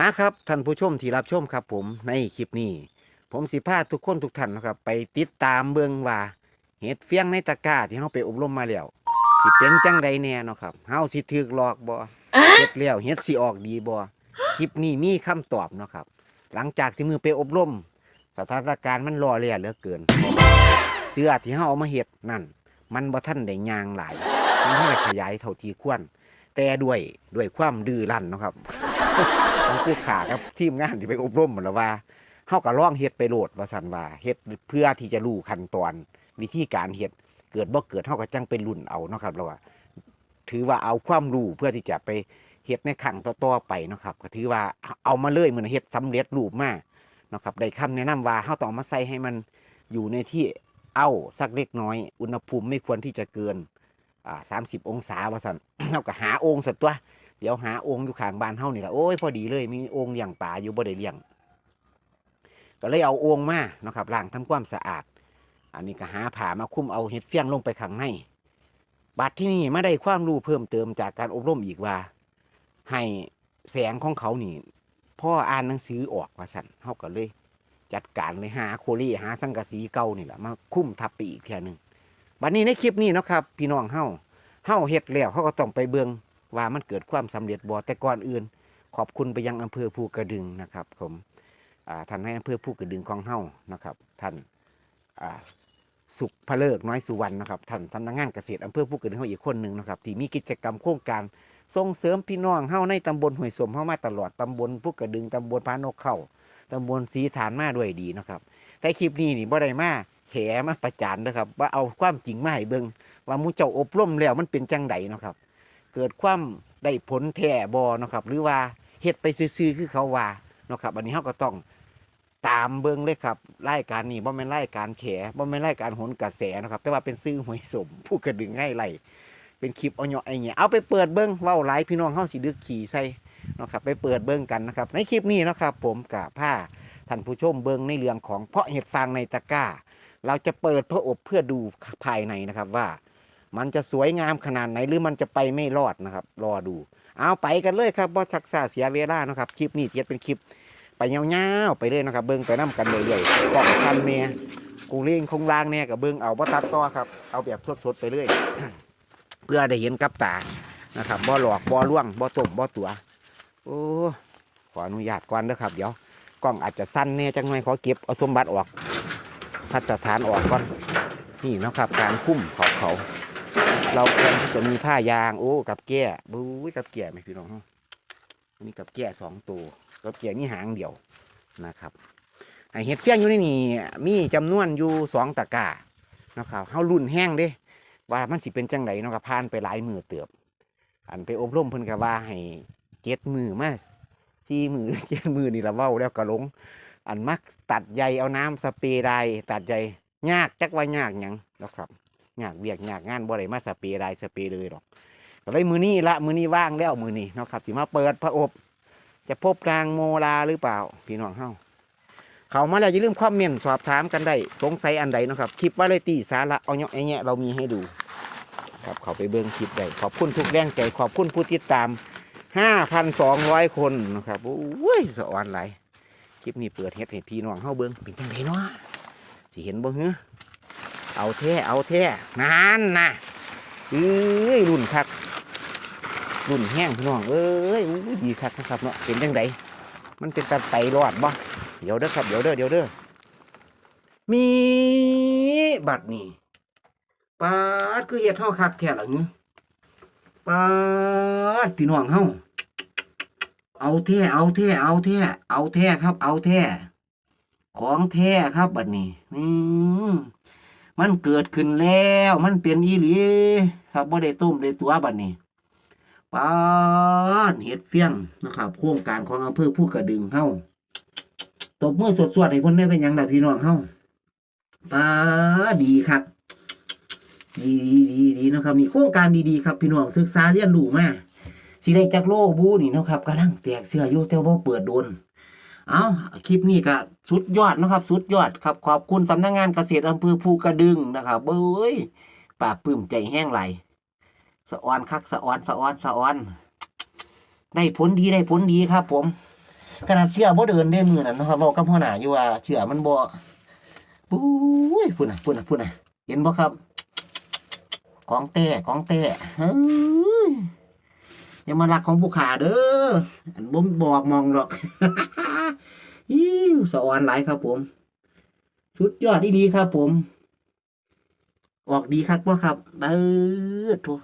นะครับท่านผู้ชมที่รับชมครับ ผมในคลิปนี้ ผมสิพาทุกคนทุกท่านนะครับ ไปติดตามเบิ่งว่าเห็ดเฟียงในตะกร้าที่เฮาไปอบรมมาแล้วสิเป็นจังใดแน่เนาะครับเฮาสิถูกหลอกบ่เฮ็ดแล้วเฮ็ดสิออกดีบ่คลิปนี้มีคำตอบเนาะครับ หลังจากที่มือไปอบรม สถานการณ์มันรอเลียเหลือเกิน เสื้อที่เฮาเอามาเฮ็ดนั่น มันบ่ทันได้ยางหลายมันให้ขยายเท่าที่ควรแต่ด้วยด้วยความดื้อรั้นเนาะครับของ ผู้ขากับทีมงานที่ไปอบรมหมดแล้วว่าเฮาก็ลองเฮ็ดไปโหลดว่าซั่นว่าเฮ็ดเพื่อที่จะรู้ขั้นตอน วิธีการเฮ็ดเกิดบ่เกิดเฮาก็จังเป็นรุ่นเอาเนาะครับเราว่าถือว่าเอาความรู้เพื่อที่จะไปเฮ็ดในครั้งต่อๆไปเนาะครับก็ถือว่าเอามาเลยเหมือนเฮ็ดสำเร็จรูปมาเนาะครับได้คำแนะนำว่าเฮาต้องมาใส่ให้มันอยู่ในที่เอ้าสักเล็กน้อย อุณหภูมิไม่ควรที่จะเกินอ่า30องศาว่าซั่นเฮาก็หาองค์สักตัว ดี๋ยวหาองค์อยู่ข้างบ้านเฮานี่แหละโอ้ยพอดีเลยมีองค์เลี้ยงปลาอยู่บ่ได้เลี้ยง ก็เลยเอาองค์มาเนาะครับล้างทำความสะอาด อันนี้ก็หาผ้ามาคลุมเอาเห็ดเฟี้ยงลงไปข้างในบัดที่นี่ไมาได้ความรู้เพิ่มเติมจากการอบรมอีกว่า ให้แสงของเขานี่พ่ออ่านหนังสือออกว่าสันเฮาก็เลย จัดการเลยหาโคลี่หาสังกะสีเก่านี่แหละมาคุ้มทับไปอีกเทียหนึ่งบัดนี้ในคลิปนี้เนาะครับ พี่น้องเฮาเฮาเฮ็ดแล้วเฮาก็ต้องไปเบิง ว่ามันเกิดความสำเร็จบ่แต่ก่อนอื่น ขอบคุณไปยังอำเภอภูกระดึงนะครับผมท่านให้อำเภอภูกระดึงของเฮานะครับ ท่านสุขพะเลิกน้อยสุวรรณนะครับท่านสำนักงานเกษตรอำเภอภูกระดึงเฮาอีกคนหนึ่งนะครับที่มีกิจกรรมโครงการส่งเสริมพี่น้องเฮาในตำบลห้วยสมเฮามาตลอดตำบลภูกระดึงตำบลพานกเข้าตำบลสีฐานมาด้วยดีนะครับ แต่คลิปนี้นี่บ่ได้มาแฉมาประจานนะครับ ว่าเอาความจริงมาให้เบิ่งว่ามูเจ้าอบรมแล้วมันเป็นจังไดนะครับ เกิดความได้ผลแท่บอนาะครับหรือว่าเฮ็ดไปซื่อๆคือเขาว่าเนาะครับอันนี้เขาก็ต้องตามเบิ่งเลยครับรายการนี้บ่แม่นรายการแฉบ่แม่นรายการโหนกระแสนะครับ แต่ว่าเป็นซื้อหวยสมผู้กระดึงให้ไหลเป็นคลิปเอาเหาะไอเงี้ยเอาไปเปิดเบิ่งเว้าหลายพี่น้องเฮาสิดึกขี่ใส่เนาะครับไปเปิดเบิ่งกันนะครับ ในคลิปนี้เนาะครับ ผมกับผ้าท่านผู้ชมเบิ่งในเรื่องของเพาะเห็ดฟางในตะกร้า เราจะเปิดเพื่ออบเพื่อดูภายในนะครับว่า มันจะสวยงามขนาดไหนหรือมันจะไปไม่รอดนะครับ รอดู เอาไปกันเลยครับบ่ชักษาเสียเวลานะครับคลิปนี้เทียเป็นคลิป ไปยาวๆไปเลยนะครับ เบิ้งไปน้กันเรื่อยๆกล่องคันเมียกูเล่งคงล่างเนี่ยกับเบิ้งเอาบ่ตัดต่อครับเอาแบบสดๆไปเรื่อยเพื่อได้เห็นกับตานะครับบ่หลอกบ่ล่วงบ่ต้มบ่ตัวโอ้ขออนุญาตก่อนเด้อครับ เดี๋ยวกล้องอาจจะสั้นแน่จังหน่อยขอเก็บเอาสมบัติออกพัสถานออกก่อนนี่นะครับการคุ้มเขาเขา เราควรที่จะมีผ้ายาง โอ้กับแก่บู๊กับแก่ไหมพี่น้องอันนี้กับแก่สองตัวกับแก่นี่หางเดียวนะครับไอเห็ดเฟี้ยงอยู่ในนี่มีจำนวนอยู่สองตะกานะครับเฮารุ่นแห้งเด้ว่ามันสิเป็นจังไดเนาะครับผ่านไปหลายมือเติบ อันไปอบรมเพิ่นก็ว่าให้เจ็ดมือมาสี่มือเจ็ดมือนี่ละเว้าแล้วก็หลง อันมักตัดใยเอาน้ำสเปรย์ใดตัดใยยากจักว่ายากหยังนะครับ อยากเวียกอยากงานบ่ได้มาสเปรย์ได้สเปรย์เลยหรอกก็เลยมือนี้ละมือนี้ว่างแล้วมือนี้เนาะครับสิมาเปิดพระอบ จะพบกลางโมลาหรือเปล่า พี่น้องเฮาเขามาแล้วอย่าลืมคอมเมนสอบถามกันได้สงสัยอันใดเนาะครับคลิปว่าเลยตีสาระเอาเนาะไอ้เงี้ยเรามีให้ดู ครับเขาไปเบิ่งคลิปได้ขอบคุณทุกแรงใจขอบคุณผู้ติดตาม5,200คนนะครับโอ้ยสะออนไหลคลิปนี้เปิดเฮ็ดให้พี่น้องเฮาเบิ่งเป็นจังไดเนาะสิเห็นบ่เฮ้อ เอาแท้เอาแท้นานนะเอ้ยรุ่นคักรุ่นแห้งพี่น้องเอ้ยดีคักนะครับเนาะเป็นจังไดมันเป็นตาไตรอดบ่เดี๋ยวเด้อครับเดี๋ยวเด้อเดี๋ยวเด้อมีบัตรนี่ปาดคือเฮ็ดเฮาคักแท้ล่ะหึปาดพี่น้องเฮาเอาแท้เอาแท้เอาแท้เอาแท้ครับ เอาแท้ของแท้ครับบัดนี้อืม มันเกิดขึ้นแล้ว มันเป็นอีหลีครับบ่ได้ต้มได้ตัวบัดนี้ปาเห็ดเฟี้ยงนะครับ โครงการของอำเภอผู้กระดึงเฮาตบมือสดๆให้เพิ่นได้เป็นยังล่ะพี่น้องเฮาปาดีครับ ดีดีดีดีนะครับนี่โครงการดีๆครับ พี่น้องศึกษาเรียนรู้มาสิได้จักโลกบูนี่นะครับกำลังแตกเสื้ออยู่แต่ว่าเปิดโดน เอาคลิปนี้ก็สุดยอดนะครับ สุดยอดครับ ขอบคุณสำนักงานเกษตรอำเภอภูกระดึงนะครับเบ้ยป่าปื้มใจแห้งไหลสะออนคักสะออนสะออนสะออน ได้ผลดีได้ผลดีครับ ผม ขนาดเชื่อบ่เดินได้มือนั้นนะครับเว้ากับหัวหน้าอยู่ว่าเชื่อมันบ่ปุ้ยพุ่นน่ะพุ่นน่ะพุ่นน่ะเห็นบ่ครับ ของแต้ของแต้เฮ้ย อย่ามาลักของผู้ขาเด้ออันบ่บอกมองหรอกอิ้วสะออนหลายครับ ผมสุดยอดดีๆครับ ผม ออกดีครับบ่ครับเออทัว